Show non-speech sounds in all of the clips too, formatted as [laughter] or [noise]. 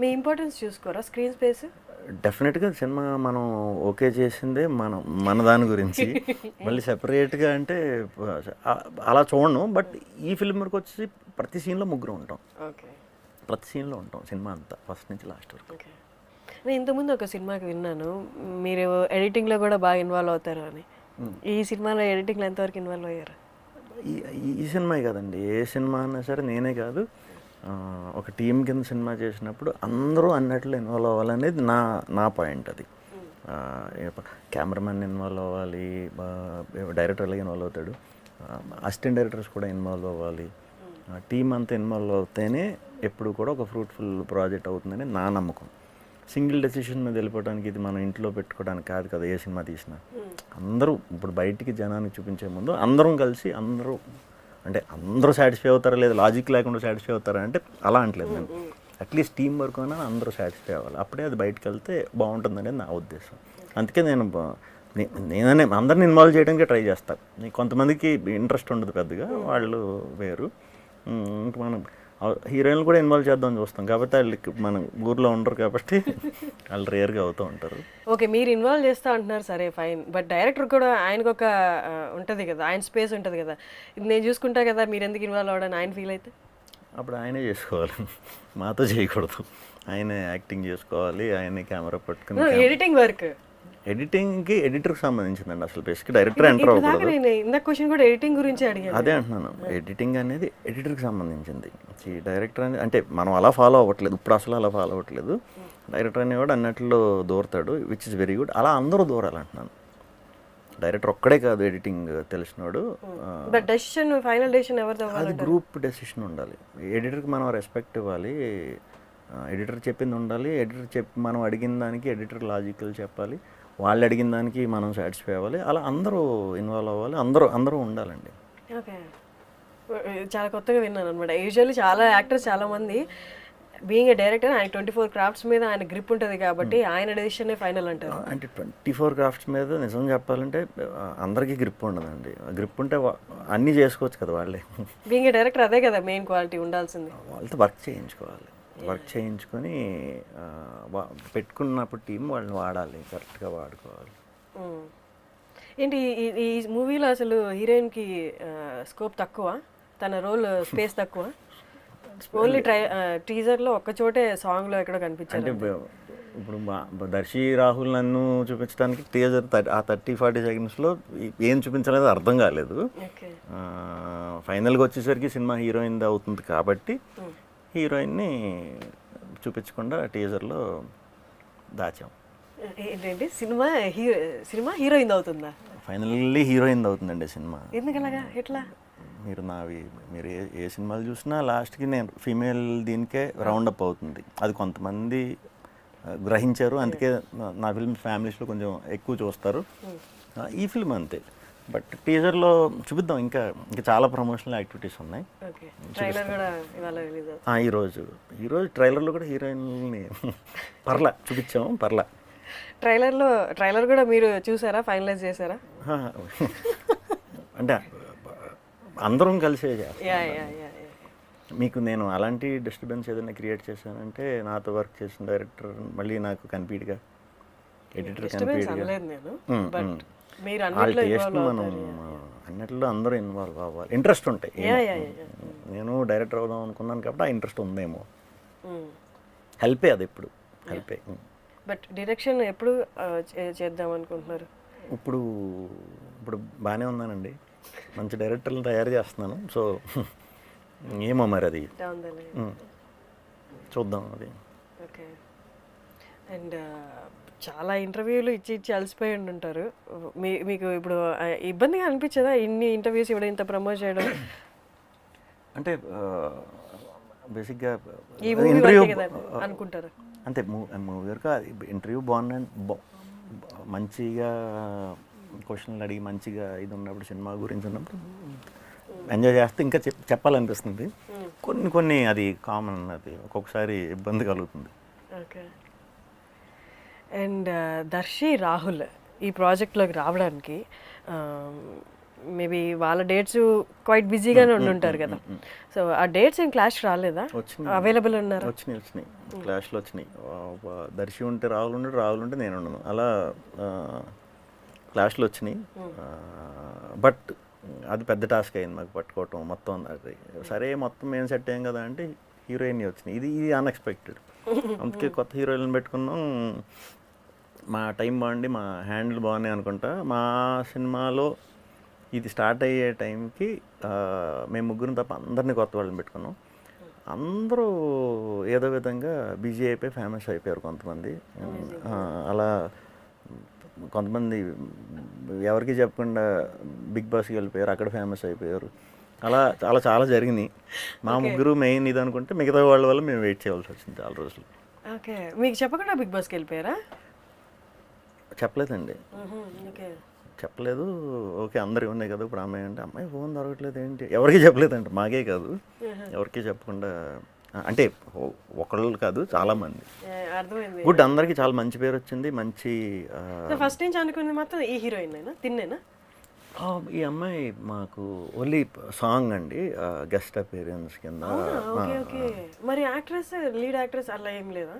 మీ importance చూసుకోరా? Screen space డెఫినెట్గా cinema మనం ఓకే చేసిందే మనం మన దాని గురించి. [laughs] మళ్ళీ సెపరేట్గా అంటే అలా చూడను. బట్ ఈ ఫిల్మ్ వరకు వచ్చి ప్రతి సీన్లో ముగ్గురు ఉంటాం. ఓకే ప్రతి సీన్లో ఉంటాం సినిమా అంతా ఫస్ట్ నుంచి లాస్ట్ వరకు. నేను ఇంతకుముందు ఒక సినిమాకి విన్నాను. మీరు ఎడిటింగ్లో కూడా బాగా ఇన్వాల్వ్ అవుతారు అని. ఈ సినిమాలో ఎడిటింగ్లో ఎంతవరకు ఇన్వాల్వ్ అయ్యారు? ఈ సినిమా కాదండి. ఏ సినిమా అన్నా సరే నేనే కాదు. ఒక టీం కింద సినిమా చేసినప్పుడు అందరూ అన్నట్లు ఇన్వాల్వ్ అవ్వాలనేది నా నా పాయింట్ అది. కెమెరామెన్ ఇన్వాల్వ్ అవ్వాలి డైరెక్టర్ ఎలాగ ఇన్వాల్వ్ అవుతాడు. అసిస్టెంట్ డైరెక్టర్స్ కూడా ఇన్వాల్వ్ అవ్వాలి. టీం అంతా ఇన్వాల్వ్ అవుతేనే ఎప్పుడు కూడా ఒక ఫ్రూట్ఫుల్ ప్రాజెక్ట్ అవుతుందని నా నమ్మకం. సింగిల్ డెసిషన్ మీద వెళ్ళిపోవడానికి ఇది మనం ఇంట్లో పెట్టుకోవడానికి కాదు కదా ఏ సినిమా తీసినా. అందరూ ఇప్పుడు బయటికి జనానికి చూపించే ముందు అందరం కలిసి అందరూ అంటే అందరూ సాటిస్ఫై అవుతారా? లేదా లాజిక్ లేకుండా సాటిస్ఫై అవుతారా? అంటే అలా అంటలేదు నేను. అట్లీస్ట్ టీం వర్క్ అయినా అందరూ సాటిస్ఫై అవ్వాలి. అప్పుడే అది బయటకు వెళ్తే బాగుంటుందనేది నా ఉద్దేశం. అందుకే నేను నే- నేననే అందరిని ఇన్వాల్వ్ చేయడానికి ట్రై చేస్తాను కొంతమందికి ఇంట్రెస్ట్ ఉండదు పెద్దగా వాళ్ళు వేరు. ఇంకా మనం హీరోయిన్లు కూడా ఇన్వాల్వ్ చేద్దామని చూస్తాం. కాబట్టి వాళ్ళకి మన ఊర్లో ఉండరు కాబట్టి వాళ్ళు రేర్గా అవుతూ ఉంటారు. ఓకే మీరు ఇన్వాల్వ్ చేస్తా అంటున్నారు. సరే ఫైన్. బట్ డైరెక్టర్ కూడా ఆయనకు ఒక ఉంటది కదా ఆయన స్పేస్ ఉంటది కదా. ఇది నేను చూసుకుంటా కదా మీరు ఎందుకు ఇన్వాల్వ్ అవ్వడానికి ఆయన ఫీల్ అయితే? అప్పుడు ఆయనే చేసుకోవాలి. మాతో చేయకూడదు. ఆయనే యాక్టింగ్ చేసుకోవాలి ఆయనే కెమెరా పట్టుకుని ఎడిటింగ్ వర్క్ ఎడిటింగ్కి ఎడిటర్కి సంబంధించిందండి అసలు. బేసిక్ డైరెక్టర్ ఎంటర్ అవ్వకూడదు. నేను ఇందాక క్వశ్చన్ కూడా ఎడిటింగ్ గురించి అడిగాను. అదే అంటున్నాను. ఎడిటింగ్ అనేది ఎడిటర్కి సంబంధించింది. ఈ డైరెక్టర్ అనేది అంటే మనం అలా ఫాలో అవ్వట్లేదు. ఇప్పుడు అసలు అలా ఫాలో అవ్వట్లేదు. డైరెక్టర్ అనేవాడు అన్నట్లో దూరతాడు విచ్ ఇస్ వెరీ గుడ్ అలా అందరూ దూరాలి అంటున్నాను. డైరెక్టర్ ఒక్కడే కాదు ఎడిటింగ్ తెలిసినోడు డెసిషన్ ఫైనల్ డెసిషన్ అది గ్రూప్ డెసిషన్ ఉండాలి. ఎడిటర్కి మనం రెస్పెక్ట్ ఇవ్వాలి. ఎడిటర్ చెప్పింది ఉండాలి. ఎడిటర్ చెప్పి మనం అడిగిన దానికి ఎడిటర్ లాజికల్ చెప్పాలి. వాళ్ళు అడిగిన దానికి మనం సాటిస్ఫై అవ్వాలి. అలా అందరూ ఇన్వాల్వ్ అవ్వాలి. అందరూ అందరూ ఉండాలండి. ఓకే. చాలా కొత్తగా విన్నాను అనమాట యూజువల్లీ చాలా యాక్టర్స్ చాలా మంది బీయింగ్ ఏ డైరెక్టర్ ఆయన ట్వంటీ ఫోర్ క్రాఫ్ట్స్ మీద ఆయన గ్రిప్ ఉంటుంది కాబట్టి ఆయన డెసిషన్ ఫైనల్ అంటారు. అంటే ట్వంటీ ఫోర్ క్రాఫ్ట్స్ మీద నిజం చెప్పాలంటే అందరికీ గ్రిప్ ఉండదండి. గ్రిప్ ఉంటే అన్నీ చేసుకోవచ్చు కదా వాళ్ళే. బీయింగ్ ఏ డైరెక్టర్ అదే కదా మెయిన్ క్వాలిటీ ఉండాల్సింది. వాళ్ళతో వర్క్ చేయించుకోవాలి. వర్క్ చేయించుకొని పెట్టుకున్నప్పుడు టీం వాళ్ళని వాడాలి కరెక్ట్గా వాడుకోవాలి. ఏంటి ఈ- మూవీలో అసలు హీరోయిన్కి స్కోప్ తక్కువ? తన రోల్ స్పేస్ తక్కువ? ఓన్లీ ట్రై టీజర్లో ఒక్క చోటే సాంగ్లో ఎక్కడో కనిపించారు ఇప్పుడు మా దర్శి రాహుల్ నన్ను చూపించడానికి టీజర్ ఆ థర్టీ ఫార్టీ సెకండ్స్లో ఏం చూపించలేదు అర్థం కాలేదు. ఫైనల్గా వచ్చేసరికి సినిమా హీరోయిన్ అవుతుంది కాబట్టి హీరోయిన్ని చూపించకుండా టీజర్లో దాచాం. ఏంటంటే సినిమా హీరో సినిమా హీరోయిన్ అవుతుందా? ఫైనల్లీ హీరోయిన్ అవుతుందండి సినిమా. ఎందుకు అలాగా ఎట్లా? మీరు నావి మీరు ఏ ఏ సినిమాలు చూసినా లాస్ట్కి నేను ఫీమేల్ దీనికే రౌండ్ అప్ అవుతుంది. అది కొంతమంది గ్రహించారు. అందుకే నా- ఫిల్మ్ ఫ్యామిలీస్లో కొంచెం ఎక్కువ చూస్తారు. ఈ ఫిల్మ్ అంతే. బట్ టీజర్లో చూపిద్దాం. ఇంకా ఇంకా చాలా ప్రమోషనల్ యాక్టివిటీస్ ఉన్నాయి. ఈరోజు ఈరోజు ట్రైలర్లో కూడా హీరోయిన్ని పర్లా చూపించాము పర్లా. ట్రైలర్లో ట్రైలర్ కూడా మీరు చూసారా? ఫైనలైజ్ చేశారా? అంటే అందరం కలిసే మీకు నేను అలాంటి డిస్టర్బెన్స్ ఏదైనా క్రియేట్ చేశానంటే నాతో వర్క్ చేసిన డైరెక్టర్ మళ్ళీ నాకు కన్పీట్గా ఎడిటర్ డిస్టర్బెన్స్ వాళ్ళ టేస్ట్ మనం అన్నిట్లో అందరూ ఇన్వాల్వ్ అవ్వాలి. ఇంట్రెస్ట్ ఉంటాయి. నేను డైరెక్టర్ అవుదాం అనుకున్నాను కాబట్టి ఆ ఇంట్రెస్ట్ ఉందేమో. హెల్పే అది ఇప్పుడు. హెల్పే బట్ డైరెక్షన్ ఎప్పుడు చేద్దాం అనుకుంటున్నారు? ఇప్పుడు ఇప్పుడు బాగానే ఉన్నానండి మంచి డైరెక్టర్లు తయారు చేస్తున్నాను. సో ఏమో మరి అది. మ్మ్. చూద్దాం అది. ఓకే అండ్ చాలా ఇంటర్వ్యూలు ఇచ్చి ఇచ్చి అలసిపోయి ఉంటారు మీ మీకు ఇప్పుడు ఇబ్బందిగా అనిపించదా? ఇన్ని ఇంటర్వ్యూస్ ఇవ్వడం ఇంత ప్రమోట్ చేయడం? అంటే బేసిక్గా ఇంటర్వ్యూ అనుకుంటారు. అంతే మూవీ వరకు ఇంటర్వ్యూ బాగుంది మంచిగా క్వశ్చన్లు అడిగి మంచిగా ఇది ఉన్నప్పుడు సినిమా గురించి ఉన్నప్పుడు ఎంజాయ్ చేస్తే ఇంకా చెప్ చెప్పాలనిపిస్తుంది. కొన్ని కొన్ని అది కామన్ అది ఒక్కొక్కసారి ఇబ్బంది కలుగుతుంది. ఓకే. అండ్ దర్శి రాహుల్ ఈ ప్రాజెక్ట్లోకి రావడానికి మేబీ వాళ్ళ డేట్స్ క్వైట్ బిజీగానే ఉండుంటారు కదా. సో ఆ డేట్స్ ఏం క్లాష్ రాలేదా. అవైలబుల్ ఉన్నారు? వచ్చినాయి వచ్చినాయి. క్లాష్లు వచ్చినాయి. దర్శి ఉంటే రాహుల్ ఉంటే రాహుల్ ఉంటే నేను ఉండను. అలా క్లాష్లు వచ్చినాయి. బట్ అది పెద్ద టాస్క్ అయింది మాకు పట్టుకోవటం మొత్తం అది సరే మొత్తం మేము సెట్ అయ్యాం కదా అంటే హీరోయిన్ వచ్చినాయి. ఇది ఇది అన్ఎక్స్పెక్టెడ్ [laughs] అందుకే కొత్త హీరోయిన్ పెట్టుకున్నాం. మా టైం బాగుండి మా హ్యాండిల్ బాగున్నాయి అనుకుంటా. మా సినిమాలో ఇది స్టార్ట్ అయ్యే టైంకి మేము ముగ్గురు తప్ప అందరినీ కొత్త వాళ్ళని పెట్టుకున్నాం. అందరూ ఏదో విధంగా బిజీ అయిపోయి ఫేమస్ అయిపోయారు కొంతమంది. అలా కొంతమంది ఎవరికి చెప్పకుండా బిగ్ బాస్కి వెళ్ళిపోయారు అక్కడ ఫేమస్ అయిపోయారు. అలా చాలా చాలా జరిగినాయి. మా ముగ్గురు మెయిన్ ఇది అనుకుంటే మిగతా వాళ్ళ వల్ల మేము వెయిట్ చేయాల్సి వచ్చింది చాలా రోజులు. ఓకే. మీకు చెప్పకుండా బిగ్ బాస్కి వెళ్ళిపోయారా? చెప్పలేదండి. చెప్పలేదు. ఓకే అందరు ఉన్నాయి కదా ఇప్పుడు అమ్మాయి అంటే అమ్మాయి ఫోన్ దొరకట్లేదు ఏంటి? ఎవరికి చెప్పలేదంట మాకే కాదు. ఎవరికి చెప్పకుండా అంటే ఒకళ్ళు కాదు చాలా మంది గుడ్ అందరికి చాలా మంచి పేరు వచ్చింది మంచి ఫస్ట్ నుంచి అనుకున్నది మాత్రం ఈ హీరోయిన్ అయినా తిన్నేనా ఈ అమ్మాయి మాకు ఓన్లీ సాంగ్ అండి గెస్ట్ అపీరియన్స్ కింద. Okay okay. మరి యాక్ట్రెస్ లీడ్ యాక్ట్రెస్ అలా ఏం లేదా?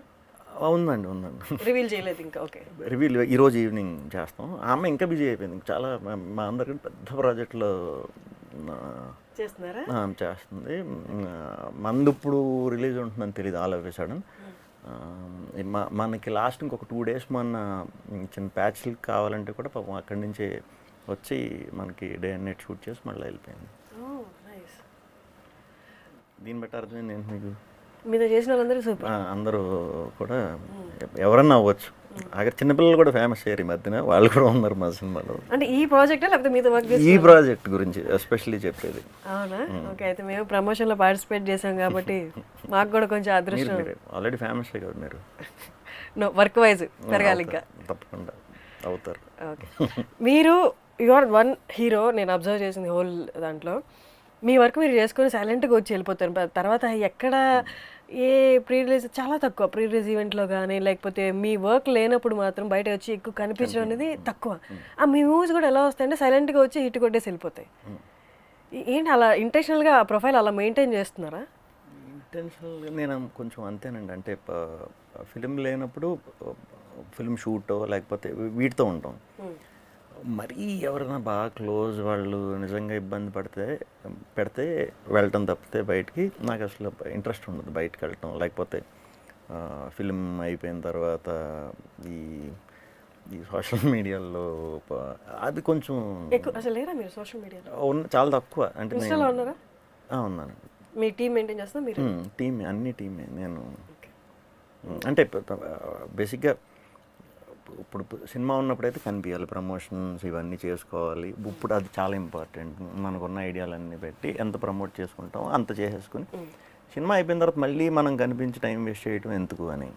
ఉందండి ఉందండి. రివీల్ చేయలేదు ఇంకా ఓకే రివీల్ ఈరోజు ఈవినింగ్ చేస్తాం. ఆ అమ్మాయి ఇంకా బిజీ అయిపోయింది. చాలా మా- అందరికి పెద్ద ప్రాజెక్ట్లో చేస్తున్నారా? ఆ, చేస్తుంది. మందు ఇప్పుడు రిలీజ్ ఉంటుందని తెలియదు ఆల్ ఆఫ్ సడన్ మనకి లాస్ట్ ఇంకొక టూ డేస్ మన చిన్న ప్యాచ్లు కావాలంటే కూడా పాపం అక్కడి నుంచి వచ్చి మనకి డే అండ్ నైట్ షూట్ చేసి మళ్ళీ వెళ్ళిపోయింది. నైస్ దీన్ని బట్టి అర్థమైంది ఏంటి మీకు? మీద చేసిన వాళ్ళందరూ సూపర్. అందరూ కూడా ఎవరన్నా అవ్వచ్చు. అక్కడ చిన్నపిల్లలు కూడా ఫేమస్ అయ్యారు ఈ మధ్యన. వాళ్ళు కూడా ఉన్నారు మా సినిమాలో. అంటే ఈ ప్రాజెక్ట్? లేకపోతే మీతో వర్క్ ఈ ప్రాజెక్ట్ గురించి ఎస్పెషల్లీ చెప్పేది. అవునా? ఓకే అయితే మేము ప్రమోషన్లో పార్టిసిపేట్ చేసాం కాబట్టి [laughs] మాకు కూడా కొంచెం మీరు అదృష్టం. ఆల్రెడీ ఫేమస్ కదా మీరు. నో వర్క్ వైజ్ పెరగాలి ఇంకా. తప్పకుండా అవుతారు. ఓకే మీరు యు ఆర్ వన్ హీరో నేను అబ్జర్వ్ చేసింది హోల్ దాంట్లో. మీ వర్క్ మీరు చేసుకొని సైలెంట్గా వచ్చి వెళ్ళిపోతారు. తర్వాత ఎక్కడ ఏ ప్రీ రిలీజ్ చాలా తక్కువ. ప్రీ రిలీజ్ ఈవెంట్లో కానీ లేకపోతే మీ వర్క్ లేనప్పుడు మాత్రం బయట వచ్చి ఎక్కువ కనిపించడం అనేది తక్కువ. ఆ మీ మూవీస్ కూడా ఎలా వస్తాయంటే సైలెంట్గా వచ్చి హిట్ కొట్టేసి వెళ్ళిపోతాయి. ఏంటి అలా ఇంటెన్షనల్గా ఆ ప్రొఫైల్ అలా మెయింటైన్ చేస్తున్నారా? ఇంటెన్షనల్గా నేను కొంచెం అంతేనండి. అంటే ఫిలిం లేనప్పుడు ఫిలిం షూట్ లేకపోతే వీటితో ఉంటాం. మరీ ఎవరైనా బాగా క్లోజ్ వాళ్ళు నిజంగా ఇబ్బంది పడితే పెడితే వెళ్ళటం తప్పితే బయటికి నాకు అసలు ఇంట్రెస్ట్ ఉండదు బయటకు వెళ్ళటం. లేకపోతే ఫిలిం అయిపోయిన తర్వాత ఈ ఈ సోషల్ మీడియాలో అది కొంచెం ఉన్న చాలా తక్కువ. అంటే ఉన్నాను మీ టీం మెయింటైన్ చేస్తున్నా మీరు? టీమ్ అన్ని టీమే. నేను అంటే బేసిక్గా ఇప్పుడు సినిమా ఉన్నప్పుడైతే కనిపించాలి ప్రమోషన్స్ ఇవన్నీ చేసుకోవాలి. ఇప్పుడు అది చాలా ఇంపార్టెంట్. మనకున్న ఐడియాలన్నీ పెట్టి ఎంత ప్రమోట్ చేసుకుంటామో అంత చేసేసుకుని సినిమా అయిపోయిన తర్వాత మళ్ళీ మనం కనిపించి టైం వేస్ట్ చేయడం ఎందుకు అని.